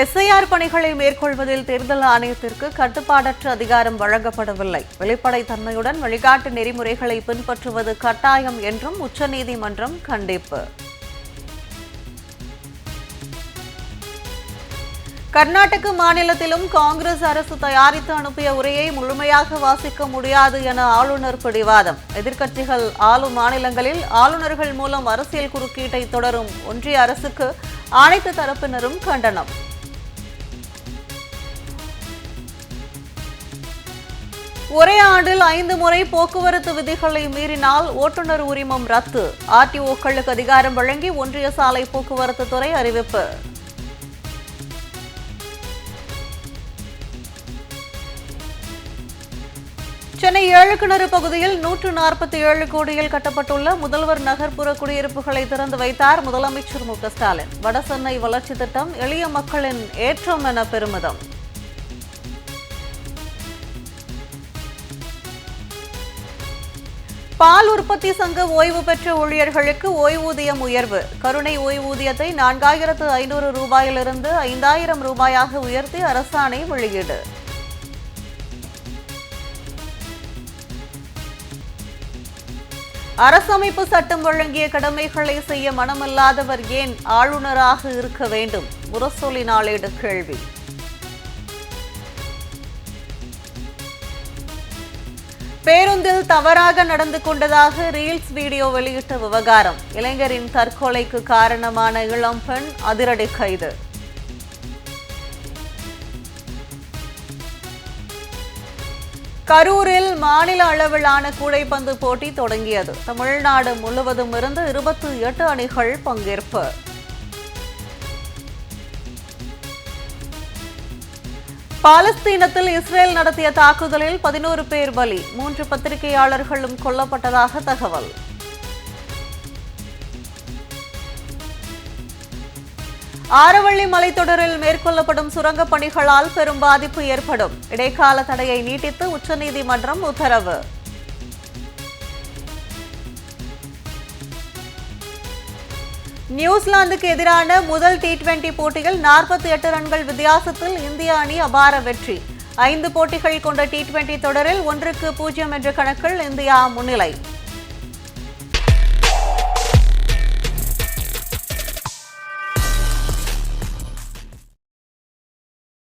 SIR பணிகளை மேற்கொள்வதில் தேர்தல் ஆணையத்திற்கு கட்டுப்பாடற்ற அதிகாரம் வழங்கப்படவில்லை. வெளிப்படைத்தன்மையுடன் வழிகாட்டு நெறிமுறைகளை பின்பற்றுவது கட்டாயம் என்றும் உச்சநீதிமன்றம் கண்டிப்பு. கர்நாடக மாநிலத்திலும் காங்கிரஸ் அரசு தயாரித்து அனுப்பிய உரையை முழுமையாக வாசிக்க முடியாது என ஆளுநர் பிடிவாதம். எதிர்க்கட்சிகள் ஆளும் மாநிலங்களில் ஆளுநர்கள் மூலம் அரசியல் குறுக்கீட்டை தொடரும் ஒன்றிய அரசுக்கு அனைத்து தரப்பினரும் கண்டனம். ஒரே ஆண்டில் ஐந்து முறை போக்குவரத்து விதிகளை மீறினால் ஓட்டுநர் உரிமம் ரத்து. ஆர்டிஓக்களுக்கு அதிகாரம் வழங்கி ஒன்றிய சாலை போக்குவரத்து துறை அறிவிப்பு. சென்னை ஏழுக்கிணறு பகுதியில் நூற்று நாற்பத்தி ஏழு கோடியில் கட்டப்பட்டுள்ள முதல்வர் நகர்ப்புற குடியிருப்புகளை திறந்து வைத்தார் முதலமைச்சர் மு க ஸ்டாலின். வடசென்னை வளர்ச்சி திட்டம் எளிய மக்களின் ஏற்றம் என பெருமிதம். பால் உற்பத்தி சங்க ஓய்வு பெற்ற ஊழியர்களுக்கு ஓய்வூதியம் உயர்வு. கருணை ஓய்வூதியத்தை நான்காயிரத்து ஐநூறு ரூபாயிலிருந்து ஐந்தாயிரம் ரூபாயாக உயர்த்தி அரசாணை வெளியீடு. அரசமைப்பு சட்டம் வழங்கிய கடமைகளை செய்ய மனமில்லாதவர் ஏன் ஆளுநராக இருக்க வேண்டும்? முரசொலி நாளேடு கேள்வி. பேருந்தில் தவறாக நடந்து கொண்டதாக ரீல்ஸ் வீடியோ வெளியிட்ட விவகாரம். இளைஞரின் தற்கொலைக்கு காரணமான இளம் பெண் அதிரடி கைது. கரூரில் மாநில அளவிலான கூடைப்பந்து போட்டி தொடங்கியது. தமிழ்நாடு முழுவதும் இருந்து இருபத்தி எட்டு அணிகள் பங்கேற்பு. பாலஸ்தீனத்தில் இஸ்ரேல் நடத்திய தாக்குதலில் பதினோரு பேர் பலி மூன்று பத்திரிகையாளர்களும் கொல்லப்பட்டதாக தகவல். ஆரவள்ளி மலைத்தொடரில் மேற்கொள்ளப்படும் சுரங்கப் பணிகளால் பெரும் பாதிப்பு ஏற்படும். இடைக்கால தடையை நீட்டித்து உச்சநீதிமன்றம் உத்தரவு. நியூசிலாந்துக்கு எதிரான முதல் டி டுவெண்டி போட்டியில் நாற்பத்தி எட்டு ரன்கள் வித்தியாசத்தில் இந்திய அணி அபார வெற்றி. ஐந்து போட்டிகள் கொண்ட டி டுவெண்டி தொடரில் ஒன்றுக்கு பூஜ்ஜியம் என்ற கணக்கில் இந்தியா முன்னிலை.